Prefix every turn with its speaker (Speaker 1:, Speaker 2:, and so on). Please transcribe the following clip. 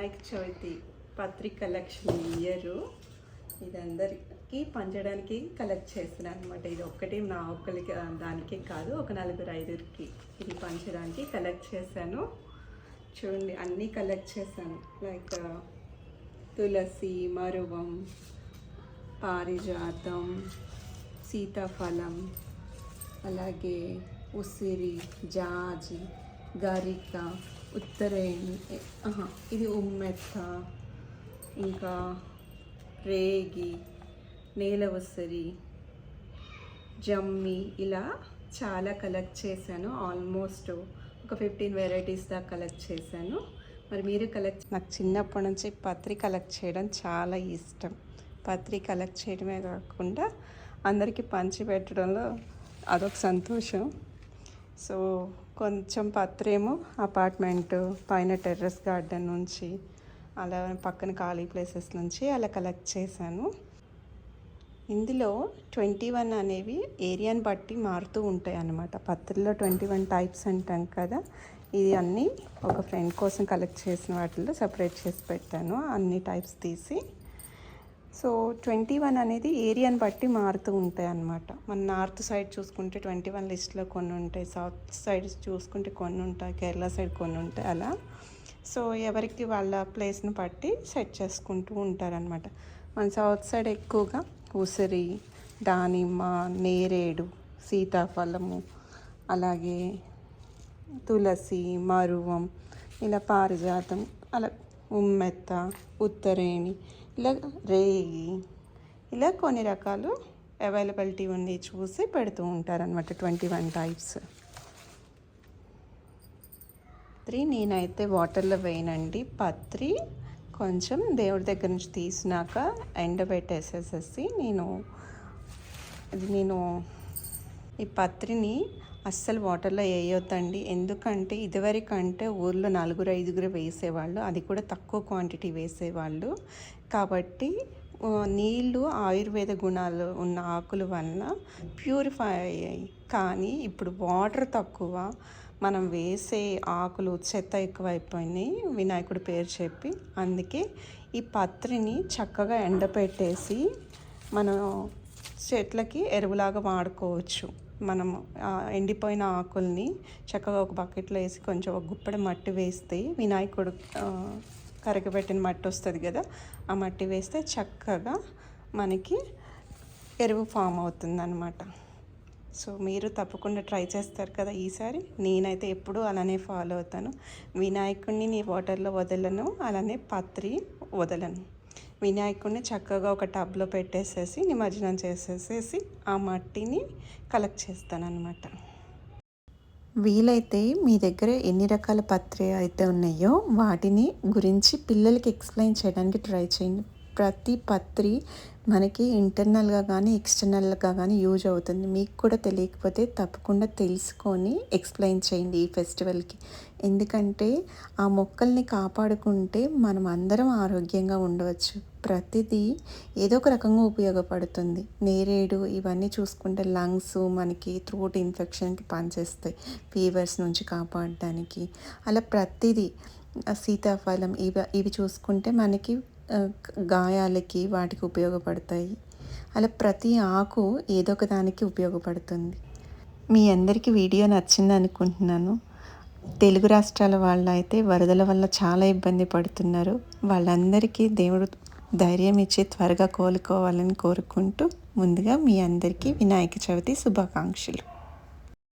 Speaker 1: వినాయక చవితి పత్రిక collection year. ఇది అందరికీ పంచడానికి కలెక్ట్ చేస్తున్నాను అనమాట ఇది ఒక్కటి నా ఒక్కరికి దానికే కాదు ఒక నలుగురు ఐదుగురికి ఇది పంచడానికి కలెక్ట్ చేశాను. చూడండి అన్నీ కలెక్ట్ చేశాను. లైక్ తులసి మరువం పారిజాతం సీతాఫలం అలాగే ఉసిరి జాజి గారిక ఉత్తరేణి ఇది ఉమ్మెత్త ఇంకా రేగి నేల జమ్మి ఇలా చాలా కలెక్ట్ చేశాను ఆల్మోస్ట్ ఒక ఫిఫ్టీన్ వెరైటీస్ దాకా కలెక్ట్ చేశాను. మరి మీరు కలెక్ట్ నాకు చిన్నప్పటి నుంచి పత్రి కలెక్ట్ చేయడం చాలా ఇష్టం. పత్రి కలెక్ట్ చేయడమే కాకుండా అందరికీ పంచి పెట్టడంలో అదొక సంతోషం. సో కొంచెం పత్రేమో అపార్ట్మెంట్ పైన టెర్రస్ గార్డెన్ నుంచి అలా పక్కన ఖాళీ ప్లేసెస్ నుంచి అలా కలెక్ట్ చేశాను. ఇందులో ట్వంటీ వన్ అనేవి ఏరియాని బట్టి మారుతూ ఉంటాయి అన్నమాట. పత్రిలో ట్వంటీ వన్ టైప్స్ అంటాం కదా ఇది అన్నీ ఒక ఫ్రెండ్ కోసం కలెక్ట్ చేసిన వాటిల్లో సపరేట్ చేసి పెట్టాను. అన్ని టైప్స్ తీసి సో ట్వంటీ వన్ అనేది ఏరియాని బట్టి మారుతూ ఉంటాయి అన్నమాట. మన నార్త్ సైడ్ చూసుకుంటే ట్వంటీ వన్ లిస్ట్లో కొన్ని ఉంటాయి సౌత్ సైడ్ చూసుకుంటే కొన్ని ఉంటాయి కేరళ సైడ్ కొన్ని ఉంటాయి అలా. సో ఎవరికి వాళ్ళ ప్లేస్ని బట్టి సెట్ చేసుకుంటూ ఉంటారనమాట మన సౌత్ సైడ్ ఎక్కువగా ఉసిరి దానిమ్మ నేరేడు సీతాఫలము అలాగే తులసి మరువం ఇలా పారిజాతం అలా ఉమ్మెత్త ఉత్తరేణి ఇలా రేగి. ఇలా కొన్ని రకాలు అవైలబిలిటీ ఉంది చూసి పెడుతూ ఉంటారనమాట ట్వంటీ వన్ టైప్స్. పత్రి నేనైతే వాటర్లో వేయనండి. పత్రి కొంచెం దేవుడి దగ్గర నుంచి తీసినాక ఎండబెట్టేసేసేసి నేను ఇది నేను ఈ పత్రిని అస్సలు వాటర్లో వేయొద్దండి. ఎందుకంటే ఇదివరకంటే ఊర్లో నలుగురు ఐదుగురు వేసేవాళ్ళు. అది కూడా తక్కువ క్వాంటిటీ వేసేవాళ్ళు. కాబట్టి నీళ్ళు ఆయుర్వేద గుణాలు ఉన్న ఆకుల వలన ప్యూరిఫై అయ్యాయి. కానీ ఇప్పుడు వాటర్ తక్కువ. మనం వేసే ఆకులు చెత్త ఎక్కువైపోయినాయి వినాయకుడి పేరు చెప్పి. అందుకే ఈ పత్రిని చక్కగా ఎండపెట్టేసి మనం చెట్లకి ఎరువులాగా వాడుకోవచ్చు. మనం ఎండిపోయిన ఆకుల్ని చక్కగా ఒక బకెట్లో వేసి కొంచెం ఒక గుప్పెడ మట్టి వేస్తే వినాయకుడు కరగబెట్టిన మట్టి వస్తుంది కదా ఆ మట్టి వేస్తే చక్కగా మనకి ఎరువు ఫామ్ అవుతుంది అనమాట సో మీరు తప్పకుండా ట్రై చేస్తారు కదా ఈసారి. నేనైతే ఎప్పుడూ అలానే ఫాలో అవుతాను. వినాయకుడిని నీ వాటర్లో వదలను అలానే పత్రి వదలను. వినాయకుడిని చక్కగా ఒక టబ్లో పెట్టేసేసి నిమజ్జనం చేసేసేసి ఆ మట్టిని కలెక్ట్ చేస్తాను అనమాట వీలైతే మీ దగ్గర ఎన్ని రకాల పత్రి అయితే ఉన్నాయో వాటిని గురించి పిల్లలకి ఎక్స్ప్లెయిన్ చేయడానికి ట్రై చేయండి. ప్రతి పత్రి మనకి ఇంటర్నల్గా కానీ ఎక్స్టర్నల్గా కానీ యూజ్ అవుతుంది. మీకు కూడా తెలియకపోతే తప్పకుండా తెలుసుకొని ఎక్స్ప్లెయిన్ చేయండి ఈ ఫెస్టివల్కి. ఎందుకంటే ఆ మొక్కల్ని కాపాడుకుంటే మనం అందరం ఆరోగ్యంగా ఉండవచ్చు. ప్రతిదీ ఏదో ఒక రకంగా ఉపయోగపడుతుంది. నేరేడు ఇవన్నీ చూసుకుంటే లంగ్స్ మనకి త్రోట్ ఇన్ఫెక్షన్కి పనిచేస్తాయి. ఫీవర్స్ నుంచి కాపాడడానికి. అలా ప్రతిదీ సీతాఫలం ఇవి ఇవి చూసుకుంటే మనకి గాయాలకి వాటికి ఉపయోగపడతాయి. అలా ప్రతి ఆకు ఏదో ఒక దానికి ఉపయోగపడుతుంది. మీ అందరికీ వీడియో నచ్చింది అనుకుంటున్నాను. తెలుగు రాష్ట్రాల వాళ్ళు అయితే వరదల వల్ల చాలా ఇబ్బంది పడుతున్నారు. వాళ్ళందరికీ దేవుడు ధైర్యం ఇచ్చి త్వరగా కోలుకోవాలని కోరుకుంటూ ముందుగా మీ అందరికీ వినాయక చవితి శుభాకాంక్షలు.